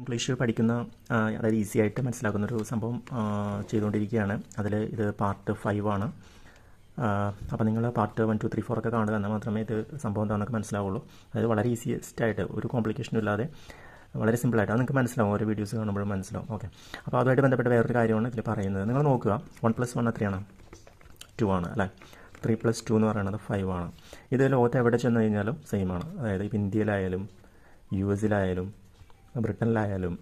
English പഠിക്കുന്ന അതായത് easy ആയിട്ട് മനസ്സിലാക്കുന്ന ഒരു സംഭവം ചെയ്തുകൊണ്ടിരിക്കുകയാണ്. അതിൽ ഇത് പാർട്ട് ഫൈവ് ആണ്. അപ്പോൾ നിങ്ങൾ part one two three four ഒക്കെ കാണുക. എന്നാൽ മാത്രമേ ഇത് സംഭവം എന്താണെന്നൊക്കെ മനസ്സിലാവുള്ളൂ. അതായത് വളരെ ഈസിയസ്റ്റ് ആയിട്ട് ഒരു കോംപ്ലിക്കേഷനും ഇല്ലാതെ വളരെ സിമ്പിളായിട്ട് അത് നിങ്ങൾക്ക് മനസ്സിലാവും. ഓരോ വീഡിയോസ് കാണുമ്പോഴും മനസ്സിലാവും. ഓക്കെ അപ്പോൾ അതുമായിട്ട് ബന്ധപ്പെട്ട വേറൊരു കാര്യമാണ് ഇതിൽ പറയുന്നത്. നിങ്ങൾ നോക്കുക. വൺ പ്ലസ് വൺ എത്രയാണ്? ടു ആണ് അല്ലേ? ത്രീ പ്ലസ് ടു എന്ന് പറയുന്നത് ഫൈവ് ആണ്. ഇത് ലോകത്ത് എവിടെ ചെന്ന് കഴിഞ്ഞാലും സെയിം ആണ്. അതായത് ഇപ്പോൾ ഇന്ത്യയിലായാലും യു എസിലായാലും ബ്രിട്ടനിലായാലും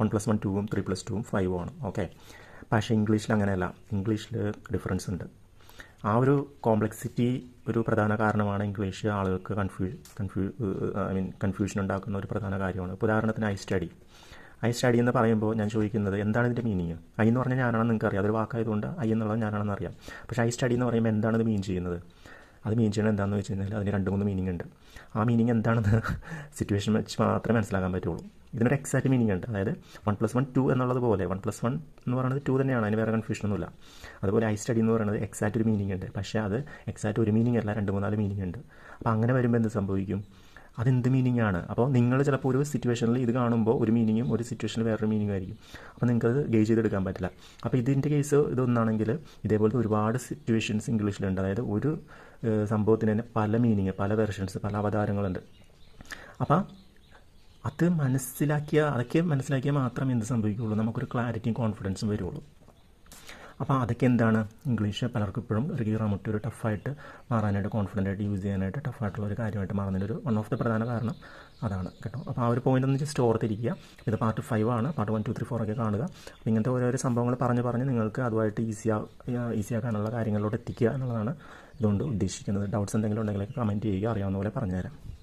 വൺ പ്ലസ് വൺ ടൂവും ത്രീ പ്ലസ് ടൂവും ഫൈവും ആണ്. ഓക്കെ പക്ഷേ ഇംഗ്ലീഷിൽ അങ്ങനെയല്ല. ഇംഗ്ലീഷിൽ ഡിഫറൻസ് ഉണ്ട്. ആ ഒരു കോംപ്ലക്സിറ്റി ഒരു പ്രധാന കാരണമാണ് ഇംഗ്ലീഷ് ആളുകൾക്ക് കൺഫ്യൂ കൺഫ്യൂ ഐ മീൻ കൺഫ്യൂഷൻ ഉണ്ടാക്കുന്ന ഒരു പ്രധാന കാര്യമാണ്. ഇപ്പോൾ ഉദാഹരണത്തിന് ഐ സ്റ്റഡി. ഐ സ്റ്റഡി എന്ന് പറയുമ്പോൾ ഞാൻ ചോദിക്കുന്നത് എന്താണ് ഇതിന്റെ മീനിങ് ഐ എന്ന് പറഞ്ഞാൽ ഞാനാണെന്ന് നിങ്ങൾക്ക് അറിയാം അതൊരു വാക്കായതുകൊണ്ട് ഐ എന്നുള്ളത് ഞാനാണെന്ന് അറിയാം. പക്ഷേ ഐ സ്റ്റഡി എന്ന് പറയുമ്പോൾ എന്താണ് ഇത് മീൻ ചെയ്യുന്നത്? അത് മീൻ ചെയ്യണത് എന്താണെന്ന് വെച്ച് കഴിഞ്ഞാൽ അതിന് രണ്ട് മൂന്ന് മീനിങ് ഉണ്ട്. ആ മീനിങ് എന്താണെന്ന് സിറ്റുവേഷൻ വെച്ച് മാത്രമേ മനസ്സിലാക്കാൻ പറ്റുള്ളൂ. ഇതിനൊരു എക്സാക്ട് മീനിങ് ഉണ്ട്. അതായത് വൺ പ്ലസ് വൺ ടു എന്നുള്ളത് പോലെ വൺ പ്ലസ് വൺ എന്ന് പറയുന്നത് ടു തന്നെയാണ് അതിന് വേറെ കൺഫ്യൂഷൻ ഒന്നുമില്ല. അതുപോലെ ഐ സ്റ്റഡി എന്ന് പറയുന്നത് എക്സാക്റ്റ് ഒരു മീനിങ് ഉണ്ട്. പക്ഷേ അത് എക്സാക്റ്റ് ഒരു മീനിങ് അല്ല രണ്ട് മൂന്നാൽ മീനിങ് ഉണ്ട്. അപ്പോൾ അങ്ങനെ വരുമ്പോൾ എന്ത് സംഭവിക്കും? അതെന്ത് മീനിങ് ആണ്? അപ്പോൾ നിങ്ങൾ ചിലപ്പോൾ ഒരു സിറ്റുവേഷനിൽ ഇത് കാണുമ്പോൾ ഒരു മീനിങ്ങും ഒരു സിറ്റുവേഷനിൽ വേറൊരു മീനിങ് ആയിരിക്കും. അപ്പോൾ നിങ്ങൾക്കത് ഗേജ് ചെയ്തെടുക്കാൻ പറ്റില്ല. അപ്പോൾ ഇതിന്റെ കേസ് ഇതൊന്നാണെങ്കിൽ ഇതേപോലത്തെ ഒരുപാട് സിറ്റുവേഷൻസ് ഇംഗ്ലീഷിലുണ്ട് അതായത് ഒരു സംഭവത്തിന് തന്നെ പല മീനിങ് പല വെർഷൻസ് പല അവതാരങ്ങളുണ്ട്. അപ്പോൾ അത് മനസ്സിലാക്കിയ അതൊക്കെ മനസ്സിലാക്കിയാൽ മാത്രമേ എന്ത് സംഭവിക്കുകയുള്ളൂ? നമുക്കൊരു ക്ലാരിറ്റിയും കോൺഫിഡൻസും വരുള്ളൂ. അപ്പോൾ അതൊക്കെ എന്താണ്? ഇംഗ്ലീഷ് പലർക്കും ഇപ്പോഴും ഒരു കീറാമുട്ടി ഒരു ടഫായിട്ട് മാറാനായിട്ട് കോൺഫിഡന്റ് ആയിട്ട് യൂസ് ചെയ്യാനായിട്ട് ടഫായിട്ടുള്ള ഒരു കാര്യമായിട്ട് മാറുന്നതിന്റെ ഒരു വൺ ഓഫ് ദ പ്രധാന കാരണം അതാണ് കേട്ടോ. അപ്പോൾ ആ ഒരു പോയിന്റ് ഒന്ന് ജസ്റ്റ് ഓർത്തിരിക്കുക. ഇത് പാർട്ട് ഫൈവ് ആണ്. Part one two three four ഒക്കെ കാണുക. ഇങ്ങനത്തെ ഓരോരോ സംഭവങ്ങൾ പറഞ്ഞ് പറഞ്ഞ് നിങ്ങൾക്ക് അതുമായിട്ട് ഈസിയാ ഈസിയാക്കാനുള്ള കാര്യങ്ങളിലോട്ട് എത്തിക്കുക എന്നുള്ളതാണ് ഇതുകൊണ്ട് ഉദ്ദേശിക്കുന്നത്. ഡൗട്ട്സ് എന്തെങ്കിലും ഉണ്ടെങ്കിലൊക്കെ കമന്റ് ചെയ്യുക. അറിയാവുന്ന പോലെ പറഞ്ഞുതരാം.